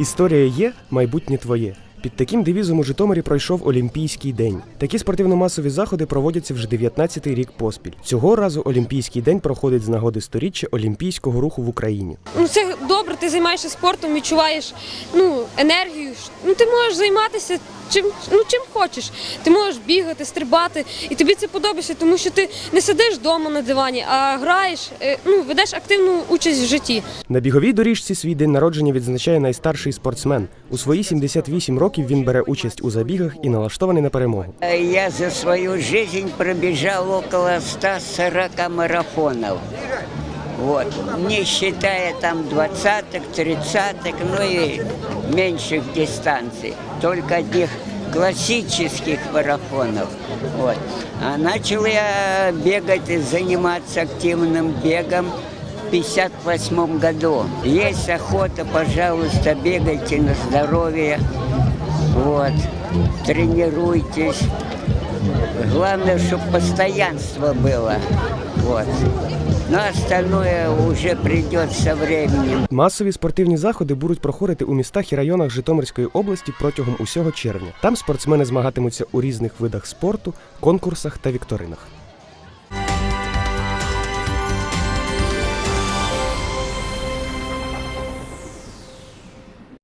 Історія є, майбутнє твоє. Під таким девізом у Житомирі пройшов Олімпійський день. Такі спортивно-масові заходи проводяться вже 19-й рік поспіль. Цього разу Олімпійський день проходить з нагоди сторіччя олімпійського руху в Україні. Ну це добре, ти займаєшся спортом, відчуваєш ну, енергію. Ну ти можеш займатися чим, ну, чим хочеш. Ти можеш бігати, стрибати, і тобі це подобається, тому що ти не сидиш вдома на дивані, а граєш, е, ну, ведеш активну участь в житті. На біговій доріжці свій день народження відзначає найстарший спортсмен. У свої 78 років він бере участь у забігах і налаштований на перемогу. Я за свою жизнь пробежал около 140 марафонов. Вот. Не считая там двадцаток, тридцаток, ну и меньших дистанций. Только одних классических марафонов. Вот. А начал я бегать и заниматься активным бегом в 58 году. Есть охота, пожалуйста, бегайте на здоровье. Вот. Тренируйтесь. Главное, чтобы постоянство было. Вот. Ну, остальное вже придет временем. Масові спортивні заходи будуть проходити у містах і районах Житомирської області протягом усього червня. Там спортсмени змагатимуться у різних видах спорту, конкурсах та вікторинах.